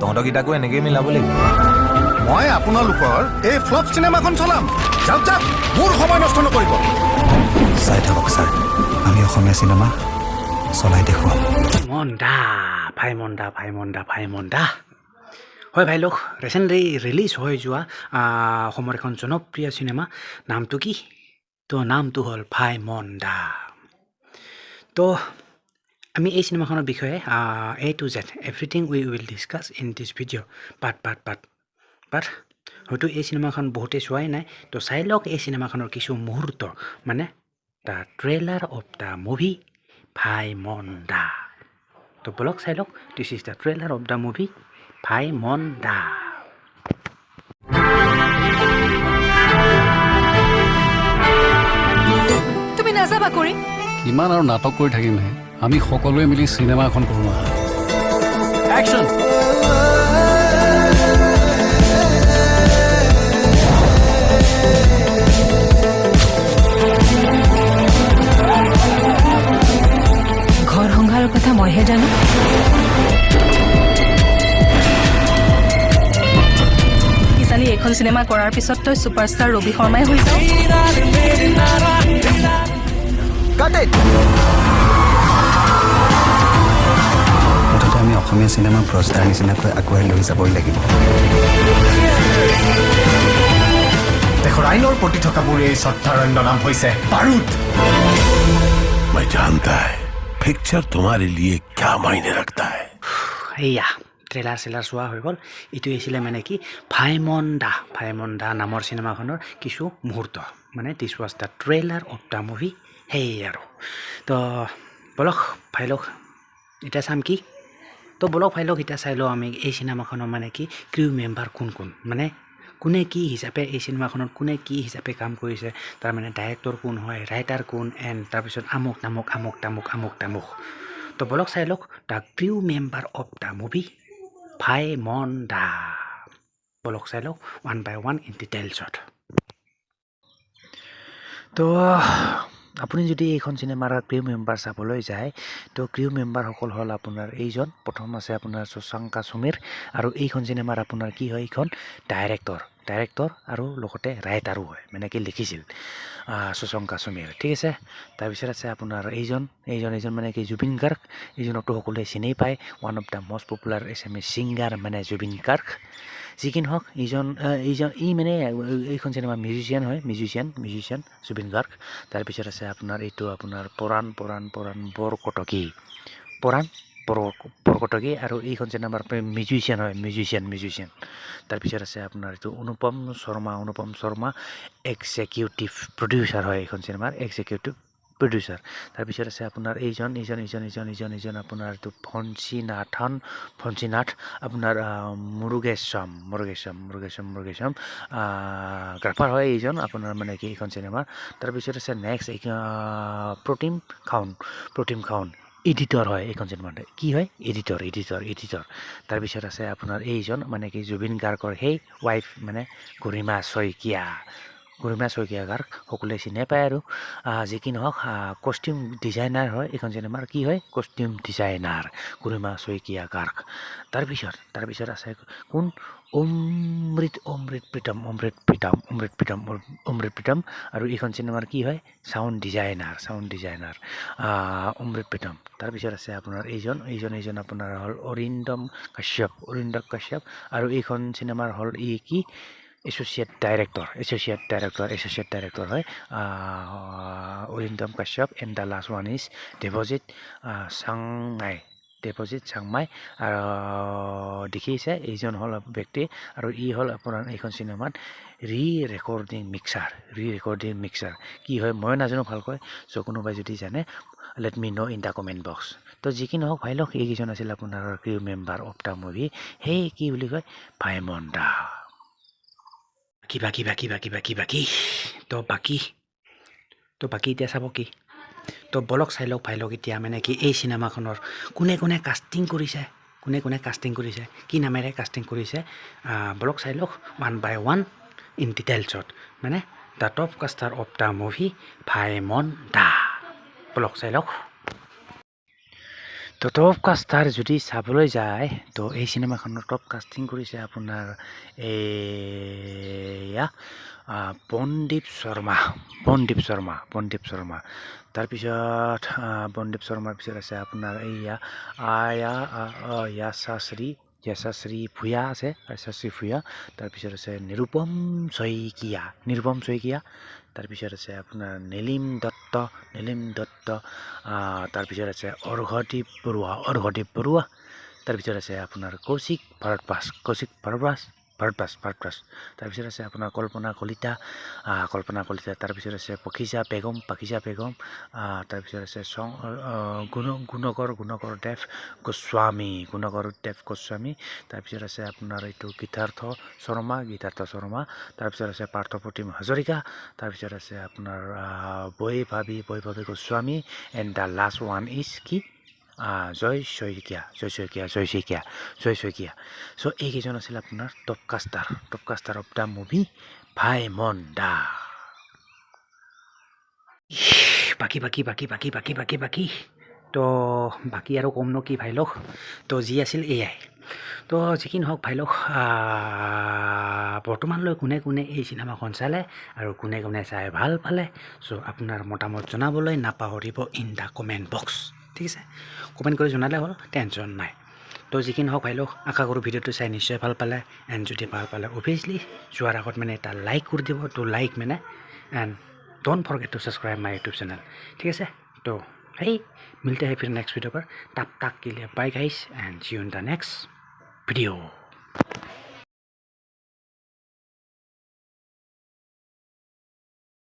তহঁতকেইটাকো এনেকেই মিলাব লাগিব। মই আপোনালোকৰ এই ফ্লপ চিনেমাখন চলাম। যাওক যাওক মোৰ সময় নষ্ট নকৰিব। চাই থাকক ছাৰ। আমি অসমীয়া চিনেমা চলাই দেখুৱাম। মন্দা ভাই মন্দা ভাই মন্দা ভাই মন্দা। হয় ভাই লোক ৰিচেণ্টলি ৰিলিজ হৈ যোৱা অসমৰ এখন জনপ্ৰিয় চিনেমা। নামটো কি? তো নামটো হ'ল ভাই মন্দা। তো আমি এই চিনেমাখনৰ বিষয়ে A to Z everything we will discuss in this video' but but but but হয়তো এই চিনেমাখন বহুতে চোৱাই নাই তো চাই লওক এই চিনেমাখনৰ কিছু মুহূৰ্ত মানে the trailer of the movie Bhai Monda তো বলক চাই লওক this is the trailer of the movie Bhai Monda তুমি নাযাবা কৰি কিমান আৰু নাটক কৰি থাকিমহে। আমি সকলোৱে মিলি চিনেমা এখন কৰোঁ আহা একশ্যন ঘৰ সংসাৰৰ কথা মইহে জানো কিজানি এইখন চিনেমা কৰাৰ পিছত তই ছুপাৰষ্টাৰ ৰবি শৰ্মাই হৈ যাওঁ আমি অসমীয়া চিনেমাৰ ভ্ৰষ্টাৰ নিচিনাকৈ আগুৱাই লৈ যাবই লাগিব। দেশৰ আইনৰ প্ৰতি থকা মোৰ এই শ্রদ্ধারণ্য নাম হৈছে বারুদ মই জানতা হে পিকচাৰ লিয়ে কিয়া মাইনে ৰাখতা হে এয়া ট্ৰেলাৰ চেলাৰ চোৱা হৈ গ'ল। এইটো আছিলে মানে কি ভাইমন্দা ভাইমন্দা নামৰ চিনেমাখনৰ কিছু মুহূৰ্ত। মানে this was the trailer of the movie সেই আৰু। তো বলক ভাইলক এতিয়া চাম কি? তো বলক ভাই লওক এতিয়া চাই লওঁ আমি এই চিনেমাখনৰ মানে কি ক্ৰিউ মেম্বাৰ কোন কোন মানে কোনে কি হিচাপে এই চিনেমাখনত কোনে কি হিচাপে কাম কৰিছে তাৰমানে ডাইৰেক্টৰ কোন হয় ৰাইটাৰ কোন এণ্ড তাৰপিছত আমুক তামুক আমুক তামুক আমুক তামুক। তো বলক চাই লওক the crew member of the movie Bhaimon Da. বলক চাই লওক ওৱান বাই ওৱান ইন ডিটেইলছত তো আপুনি যদি এইখন চিনেমাৰ ক্ৰিউ মেম্বাৰ চাবলৈ যায়, তো ক্ৰিউ মেম্বাৰসকল হ'ল আপোনাৰ এইজন। প্ৰথম আছে আপোনাৰ শশাংকা সুমীৰ আৰু এইখন চিনেমাৰ আপোনাৰ কি হয়, এইখন ডাইৰেক্টৰ ডাইৰেক্টৰ আৰু লগতে ৰাইটাৰো হয় মানে কি লিখিছিল শশাংকা সুমীৰ। ঠিক আছে? তাৰপিছত আছে আপোনাৰ এইজন এইজন এইজন মানে কি, জুবিন গাৰ্গ। এইজনকতো সকলোৱে চিনি পায় one of the most popular Assamese singer মানে জুবিন গাৰ্গ। যি কি নহওক এইজন এইজন ই মানে এইখন চিনেমা মিউজিচিয়ান হয় মিউজিচিয়ান মিউজিচিয়ান জুবিন গাৰ্গ। তাৰপিছত আছে আপোনাৰ, এইটো আপোনাৰ পৰাণ পৰাণ পৰাণ, বৰকটকী। পৰাণ, বৰ, বৰকটকী আৰু এইখন চিনেমাৰ মিউজিচিয়ান হয় মিউজিচিয়ান মিউজিচিয়ান তাৰপিছত আছে আপোনাৰ এইটো অনুপম শৰ্মা অনুপম শৰ্মা এক্সিকিউটিভ প্ৰডিউচাৰ হয় এইখন চিনেমাৰ এক্সিকিউটিভ প্ৰডিউচাৰ তাৰপিছত আছে আপোনাৰ এইজন এইজন এইজন এইজন এইজন এইজন আপোনাৰ এইটো ফঞ্চিনাথন, ফঞ্চিনাথ, আপোনাৰ মুৰুগেশ্বম মুৰুগেশ্বম মুৰুগেশ্বম মুৰুগেশ্বম গ্ৰাফাৰ হয় এইজন, আপোনাৰ মানে কি, এইখন চিনেমাৰ তাৰপিছত আছে নেক্সট এই প্ৰতিম খাউন প্ৰতিম খাউন, এডিটৰ হয় এইখন চিনেমাৰ কি হয়? Editor editor editor. তাৰপিছত আছে আপোনাৰ এইজন মানে কি, জুবিন গাৰ্গৰ সেই ৱাইফ মানে গৰিমা শইকীয়া। গৰিমা শইকীয়া গাৰ্গ সকলোৱে চিনি পায় আৰু যি কি নহওক কষ্টিউম ডিজাইনাৰ হয়, এইখন চিনেমাৰ কি হয় কষ্টিউম ডিজাইনাৰ গৰিমা শইকীয়া গাৰ্গ তাৰপিছত তাৰপিছত আছে কোন? অমৃত অমৃত প্ৰীতম অমৃত প্ৰীতম অমৃত প্ৰীতম অমৃত প্ৰীতম, আৰু এইখন চিনেমাৰ কি হয়? Sound designer sound designer Amrit Pritam. তাৰপিছত আছে আপোনাৰ এইজন এইজন এইজন আপোনাৰ হ'ল অৰিন্দম কাশ্যপ অৰিন্দম কাশ্যপ, আৰু এইখন চিনেমাৰ হ'ল ই কি? Associate director associate director associate director হয় Arindam Kashyap and the last one is Debajit Changmai Debajit Changmai আৰু দেখিছে এইজন হ'ল ব্যক্তি আৰু ই হ'ল আপোনাৰ এইখন চিনেমাত re recording mixer re recording mixer কি হয় মই নাজানো ভালকৈ চ' কোনোবাই যদি জানে let me know' in the comment box তো যি কি নহওক ভাই লওক এইকেইজন আছিল আপোনাৰ crew member of the movie সেই কি বুলি কয় ভাইমন্দা কিবা কিবা কিবা কিবা কিবা কি তো বাকী তো বাকী এতিয়া চাব কি তো বলক চাই লওক ভাই লওক এতিয়া মানে কি এই চিনেমাখনৰ কোনে কোনে কাষ্টিং কৰিছে কোনে কোনে কাষ্টিং কৰিছে কি নামেৰে কাষ্টিং কৰিছে বলক চাই লওক ওৱান বাই ওৱান ইন ডিটেইলছত মানে the top caster of the movie Bhaimon Da বলক চাই লওক তো টপ কাষ্টাৰ যদি চাবলৈ যায়, তো এই চিনেমাখনৰ টপ কাষ্টিং কৰিছে আপোনাৰ এয়া বনদীপ শৰ্মা বনদীপ শৰ্মা বনদীপ শৰ্মা তাৰপিছত বনদীপ শৰ্মাৰ পিছত আছে আপোনাৰ এইয়া, আয়া, আ- য়াশাশ্ৰী ভূঞা আছে য়াশাশ্ৰী ভূঞা তাৰপিছত আছে নিৰুপম শইকীয়া নিৰুপম শইকীয়া তাৰপিছত আছে আপোনাৰ নীলিম দত্ত নীলিম দত্ত তাৰপিছত আছে অৰ্ঘদীপ বৰুৱা অৰ্ঘদীপ বৰুৱা তাৰপিছত আছে আপোনাৰ কৌশিক ভাৰতবাস কৌশিক ভাৰতবাস ভাৰতবাস ভাৰতবাস তাৰপিছত আছে আপোনাৰ কল্পনা কলিতা কল্পনা কলিতা তাৰপিছত আছে পখিজা বেগম পাখিজা বেগম তাৰপিছত আছে চং গুণ গুণকৰ গুণকৰ দেৱ গোস্বামী গুণকৰ দেৱ গোস্বামী তাৰপিছত আছে আপোনাৰ এইটো গীতাৰ্থ শৰ্মা গীতাৰ্থ শৰ্মা তাৰপিছত আছে পাৰ্থপ্ৰতিম হাজৰিকা তাৰপিছত আছে আপোনাৰ Baibhavi Baibhavi Goswami and the last one is কি? জয় শইকীয়া জয় শইকীয়া জয় শইকীয়া জয় শইকীয়া। চ' এইকেইজন আছিল আপোনাৰ? Top caster top caster of the movie Bhaimon Da বাকী বাকী বাকী বাকী বাকী বাকী বাকী। তো, বাকী আৰু কম ন কি ভাই লগ তো, যি আছিল এয়াই। তো, যি কি নহওক ভাই লগ বৰ্তমানলৈ কোনে কোনে এই চিনেমাখন চালে আৰু কোনে কোনে চাই ভালো পালে, চ' আপোনাৰ মতামত জনাবলৈ নাপাহৰিব ইন দ্য কমেণ্ট বক্স। ঠিক আছে? কমেণ্ট কৰি জনালে হ'ল টেনশ্যন নাই। তো যিখিনি হওক ভাই লওক আশা কৰোঁ ভিডিঅ'টো চাই নিশ্চয় ভাল পালে। এণ্ড যদি ভাল পালে অভিয়াছলি যোৱাৰ আগত মানে এটা লাইক কৰি দিব। তো লাইক মানে and don't forget to subscribe my YouTube channel ঠিক আছে? তো হেৰি মিলতে হেপি নেক্সট ভিডিঅ'ৰ পৰা তাপ তাক কিলে বাই গাইছ এণ্ড জিঅ' দ্য নেক্সট ভিডিঅ'